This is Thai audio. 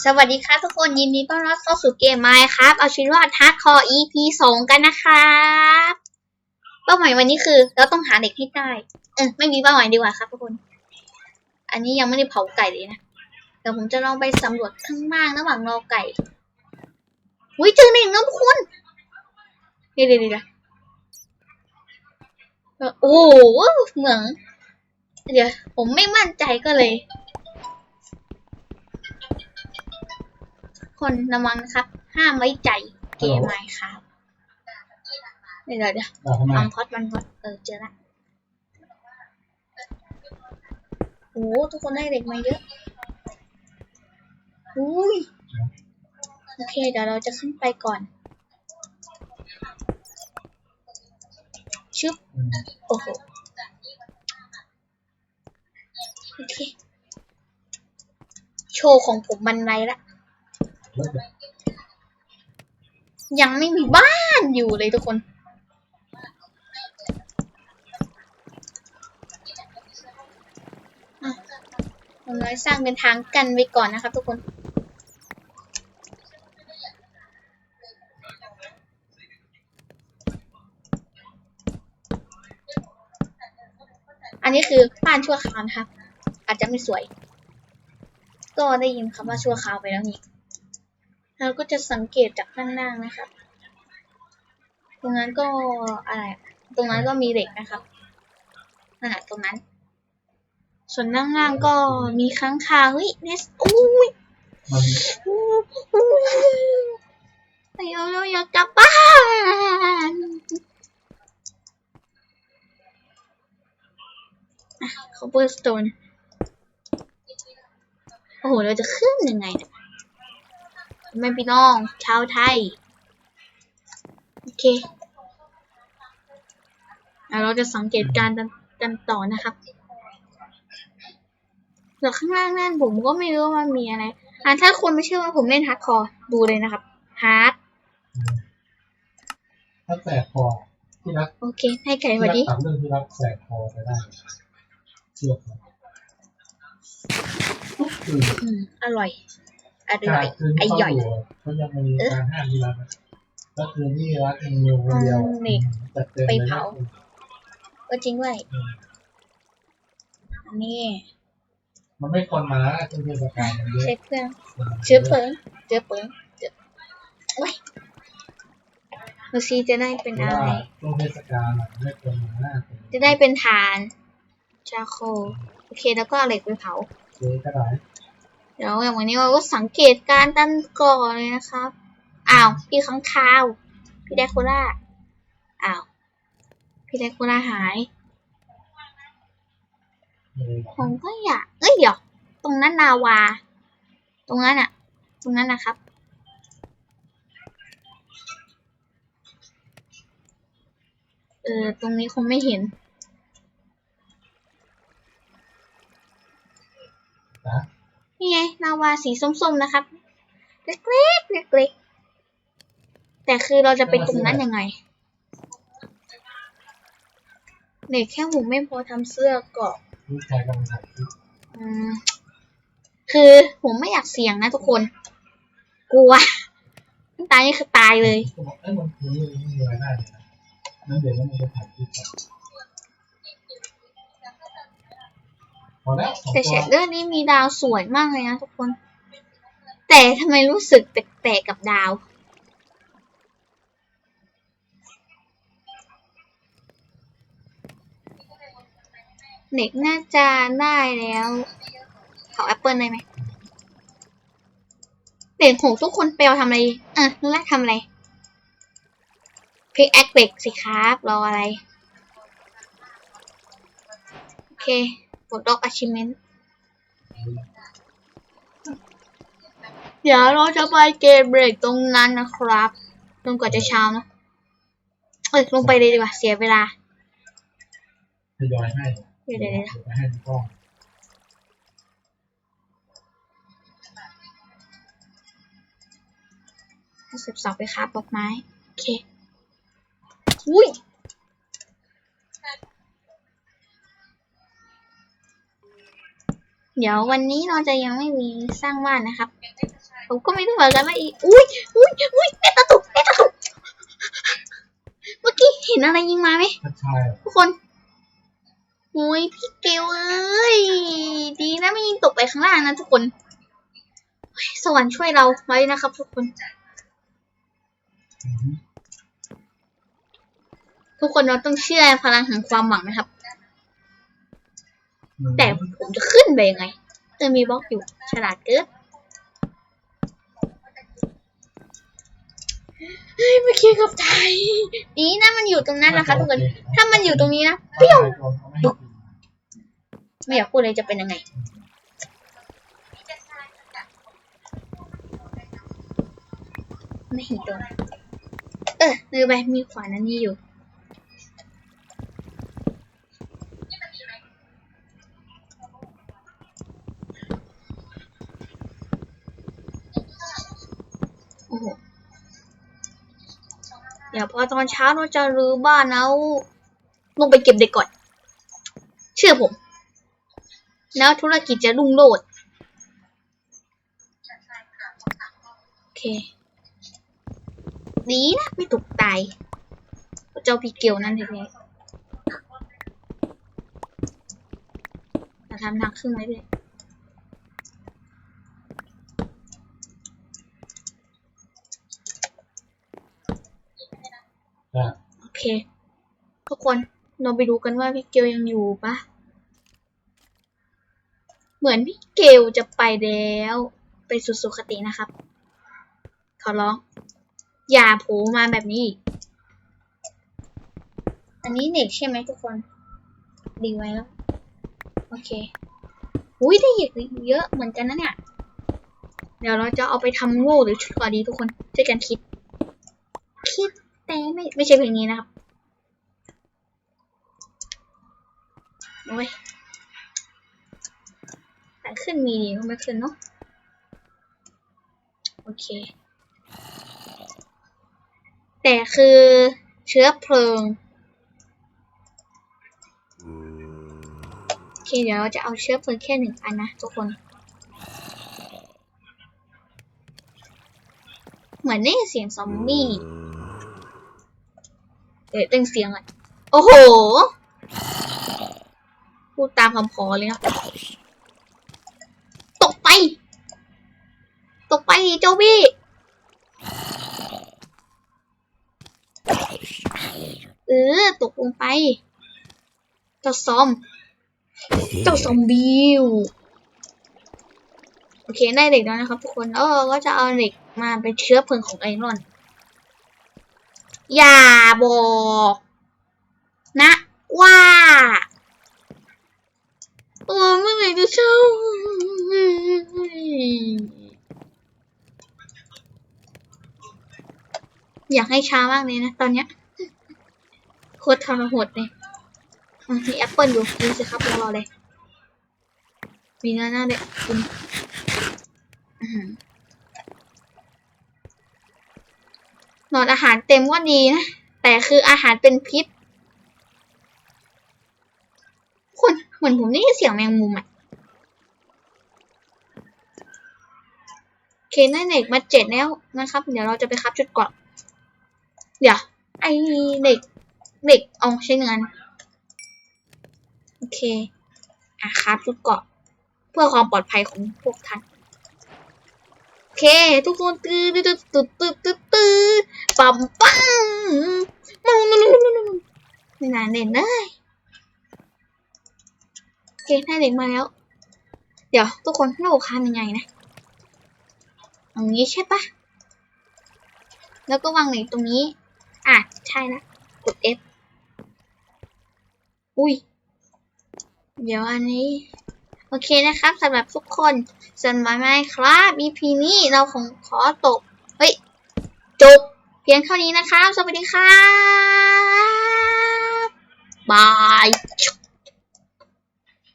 สวัสดีครับทุกคนยินดีต้อนรับเข้าสู่เกมไมค์ครับ เอาชีวิตรอดฮาร์ดคอร์ EP สองกันนะครับเป้าหมายวันนี้คือ เราต้องหาเด็กให้ได้เออไม่มีเป้าหมายดีกว่าครับทุกคน อันนี้ยังไม่ได้เผาไก่เลยนะเดี๋ยวผมจะลองไปสำรวจข้างล่างระหว่างรอไก่อุ้ยเจอหนึ่งแล้วทุกคนเดี๋ยวเดี๋ยวโอ้หเหมืองเดี๋ยวผมไม่มั่นใจก็เลย คนระวังนะครับ ห้ามไว้ใจเกมไมค์ครับเดี๋ยวเดี๋ยวเดี๋ยวบอกทำไมอังพอดมันพอดเออเจอละโอ้ทุกคนได้เด็กมาเยอะอุ้ยโอเค เดี๋ยวเราจะขึ้นไปก่อน ชึบอืมโอ้โห โอเค โชว์ของผมบันไดละแล้วเดี๋ ยังไม่มีบ้านอยู่เลยทุกคนอะผมเลยสร้างเป็นทางกันไว้ก่อนนะครับทุกคน อันนี้คือบ้านชั่วคราวนะครับ อาจจะไม่สวย ก็ได้ยินคำว่าชั่วคราวไปแล้วนี่ เราก็จะสังเกตจากข้างล่างนะครับ ตรงนั้นก็อะไรตรงนั้นก็มีเหล็กนะครับนั่นแหละตรงนั้น ส่วนล่างล่างๆก็มีค้างคาวเฮ้ยเนสอุ้ยมันอู้อู้เราเราอยากกลับบ้านคอเบอร์สโตนโอ้โห เราจะขึ้นยังไงเนี่ย แม่พี่น้อง ชาวไทย โอเคแล้วเราจะสังเกตการณ์กันกันต่อนะครับส่วนข้างล่างนั่นผมก็ไม่รู้ว่ามันมีอะไร อ่าถ้าคนไม่เชื่อว่าผมเล่นฮาร์ดคอร์ดูเลยนะครับฮาร์ดถ้าแสบคอที่รักโอเค ให้ไก่ที่สวัรัสดีถามเรื่องที่รักแสบคอไปได้เชื่อผมคืออืมอร่อย อการร่อยคืนไอที่หย่อยเขาอยู่เขายังมีการห้ามที่รักก็คือที่รักเองอยู่คนเดียวอืมนี่จัดเต็มไปเลยเผาก็จริงด้วยอืมอันนี้มันไม่คนมาช่วงเทศกาลมันเยอะเช็คเครื่องเชื้อเพลิงเชื้อเพลิงเชื้อโอ้ยดูซิจะได้เป็นเพราะอะไรว่าช่วงเทศกาลอะไม่คนมาจะได้เป็นฐานชาโคลโอเคแล้วก็เอาเหล็กไปเผาเจ๊ก็ได้ เดี๋ยวอย่างวันนี้เราก็สังเกตการณ์กันก่อนเลยนะครับ อ้าว พี่ข้างคาว พี่ไดโคล่า อ้าว พี่ไดโคล่าหายเลยผมก็อยาก เอ้ยเดี๋ยว ตรงนั้นนาวา ตรงนั้นอะตรงนั้นนะครับ เออ ตรงนี้คงไม่เห็น นะ นาวาสีส้มๆนะครับ เล็กๆเล็กๆแต่คือเราจะไปตรงนั้นยังไงเด็กแค่ผมไม่พอทำเสื้อเกาะลูกชายกำลังถ่ายคลิปอืมคือผมไม่อยากเสี่ยงนะทุกคน กลัวตายนี่คือตายเลยก็บอกเอ้ยมันมันมีมันมีรได้นะนั่นเดี๋ยวมันจะถ่ายคลิปก่อน พอแล้วสองแต่ตัเชวดเดอร์นี้มีดาวสวยมากเลยนะทุกคน แต่ทำไมรู้สึกแปลกๆกับดาว เด็กน่าจะได้แล้วเผาแอปเปิลได้ไหมเด็กของทุกคนเปลวทำอะไรเออนึกว่าทำอะไรพิกแอคเด็กสิครับ รออะไร โอเค ปลดล็อก achievement เดี๋ยวเราจะไปเกมเบรกตรงนั้นนะครับจนกว่าจะเช้านะเอ้ยลงไปเลยดีกว่าเสียเวลาทยอยให้เดี๋ยวเดี๋ยวเดี๋ยวไปให้ทุกกล้องถ้าสิบสองไปครับดอกไม้ โอเค อุ้ย เดี๋ยววันนี้เราจะยังไม่มีสร้างบ้านนะครับ ผมก็ไม่รู้เหมือนกันว่าอีอุ้ยอุ้ยอุ้ยเอ็ดตะตุกเอ็ดตะตุกเมื่อกี้เห็นอะไรยิงมาไหมก็ใช่ทุกคนโอ้ยพี่เกลเอ้ยดีนะไม่ยิงตกไปข้างล่างนะทุกคนเฮ้ยสวรรค์ช่วยเราไว้นะครับทุกคนอือฮึทุกคนเราต้องเชื่อพลังแห่งความหวังนะครับอืม แต่ผมจะขึ้นไปยังไงเออมีบล็อกอยู่ ฉลาดเกินเฮ้ยเมื่อกี้กับตายดีนะมันอยู่ตรงนั้นนะคะทุกคน ถ้ามันอยู่ตรงนี้นะเปรี้ยวเขาไม่ให้กินไม่อยากพูดเลยจะเป็นยังไงไม่เห็นตรงเออลืมไปมีขวานอันนี้อยู่ เดี๋ยวพอตอนเช้าเราจะรื้อบ้านแล้วลงไปเก็บเด็กก่อน เชื่อผม แล้วธุรกิจจะรุ่งโรจน์โอเค ดีนะ ไม่ตกตายเจ้าพี่เกียวนั่นเองจะทำหนักขึ้นไหมด้วย นะ โอ เคทุกคนเราไปดูกันว่าพี่เกลยังอยู่ปะเหมือนพี่เกลจะไปแล้ว ไปสุสุคตินะครับ ขอร้อง อย่าโผล่มาแบบนี้ อันนี้เน็กใช่ไหมทุกคน ดีไว้แล้ว โอเคอุ้ยได้อีกเยอะเหมือนกันนะเนี่ย เดี๋ยวเราจะเอาไปทำโง่หรือชุดก่อนดีทุกคนช่วยกันคิด คิดแต่ไม่ไม่ใช่เพลงนี้นะครับ โอ้ยแต่ขึ้นมีดีก็ไม่ขึ้นเนาะ โอเค แต่คือเชื้อเพลิง โอเค เดี๋ยวเราจะเอาเชื้อเพลิงแค่หนึ่งอันนะทุกคน เหมือนได้ยินเสียงซอมบี้เดี๋ยวเต้นเสียงอะ โอ้โห พูดตามคำขอเลยนะ ตกไป ตกไปเจ้าบี้เออตกลงไป เจ้าซอม เจ้าซอมบิวโอเคได้เหล็กแล้วนะครับทุกคนเราก็จะเอาเหล็กมาเป็นเชื้อเพลิงของไอรอน อย่าบอก นะว่า เออเมื่อไหร่จะเช่าอยากให้ช้ามากเลยนะ ตอนเนี้ยโคตรทรหดเลยมีแอปเปิลอยู่กินสิครับรอเลย มีเนื้อหน้าเลยกินอื้อหือหลอดอาหารเต็มก็ดีนะ แต่คืออาหารเป็นพิษคุณ เหมือนผมได้ยินเสียงแมงมุมอะโอเคนได้เด็กมาเจ็ดแล้วนะครับ เดี๋ยวเราจะไปคับชุดเกราะเดี๋ยว ไอเด็กเด็กเอาใช้งินโอเค อะครับชุดเกาะ เพื่อความปลอดภัยของพวกท่าน โอเค ทุกคนตื้อตื้อตื้อตื้อตื้อตื้อปั๊มปังมึงมึงมึงมึงมึงไม่นานเด่นเลย คได้เด็กมาแล้ว เดี๋ยวทุกคนให้โอคามยังไงนะตรงนี้ใช่ปะแล้วก็วางเหล็กตรงนี้ อะ ใช่ละกด F อุ้ย เดี๋ยวอันนี้ โอเคนะครับสำหรับทุกคนส่วนมาไหมครับ EP นี้เราคงขอตก เฮ้ย จบ เพียงเท่านี้นะครับ สวัสดีครับบาย